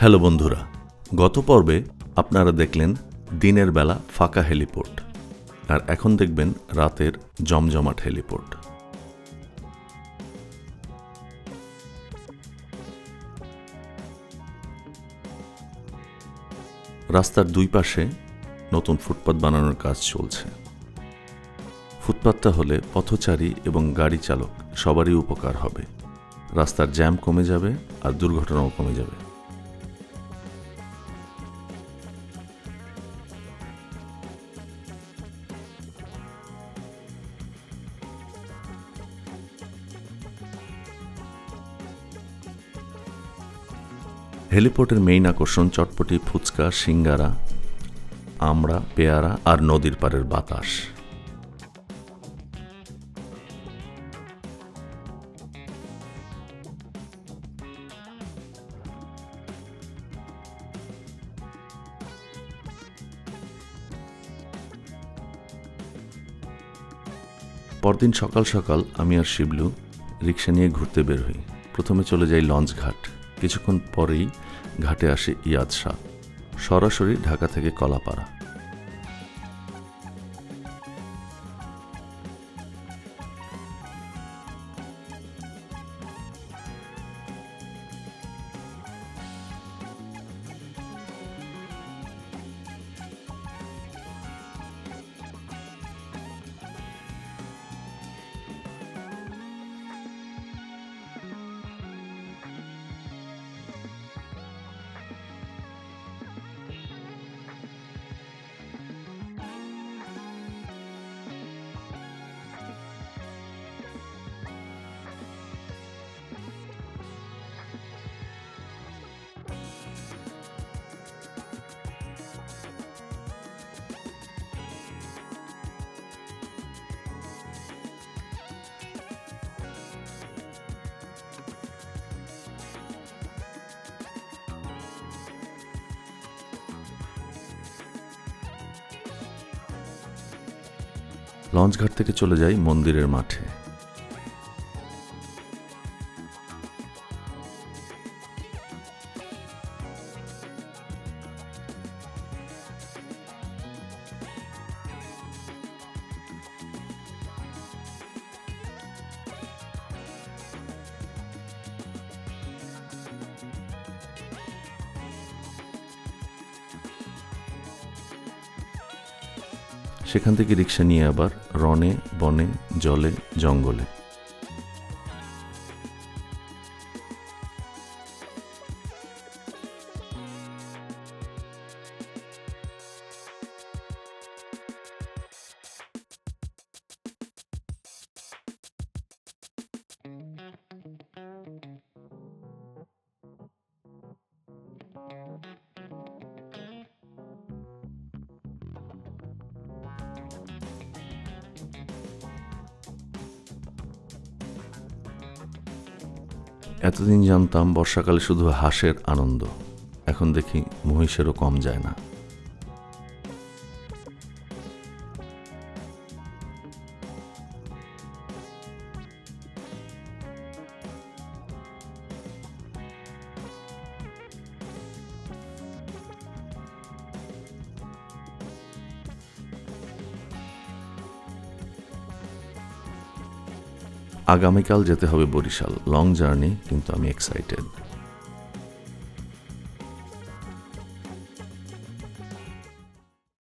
Hello বন্ধুরা, গত পর্বে আপনারা দেখলেন দিনের বেলা ফাঁকা হেলিপোর্ট, আর এখন দেখবেন রাতের জমজমাট হেলিপোর্ট। রাস্তার দুই পাশে নতুন ফুটপাত বানানোর কাজ চলছে। ফুটপাতটা হলে পথচারী এবং গাড়ি চালক সবারই উপকার হবে। রাস্তার জ্যাম কমে যাবে আর দুর্ঘটনাও কমে যাবে। হেলিপোর্টের মেইন আকর্ষণ চটপটি ফুচকা, সিঙ্গারা আমড়া পেয়ারা আর নদীর পাড়ের বাতাস। পরদিন সকাল সকাল আমি আর শিবলু রিক্সা নিয়ে ঘুরতে বের হই। প্রথমে চলে যাই লঞ্চ ঘাট। কিছুক্ষণ পরেই ঘাটে আসে ইয়াদ শাহ। সরাসরি ঢাকা থেকে কলাপাড়া। লঞ্চঘাট থেকে চলে যাই মন্দিরের মাঠে। সেখান থেকে রিক্সা নিয়ে আবার রনে বনে জলে জঙ্গলে। এতদিন জানতাম বর্ষাকালে শুধু হাঁসের আনন্দ। এখন দেখি মহিষেরও কম যায় না। আগামীকাল যেতে হবে বরিশাল। লং জার্নি কিন্তু আমি এক্সাইটেড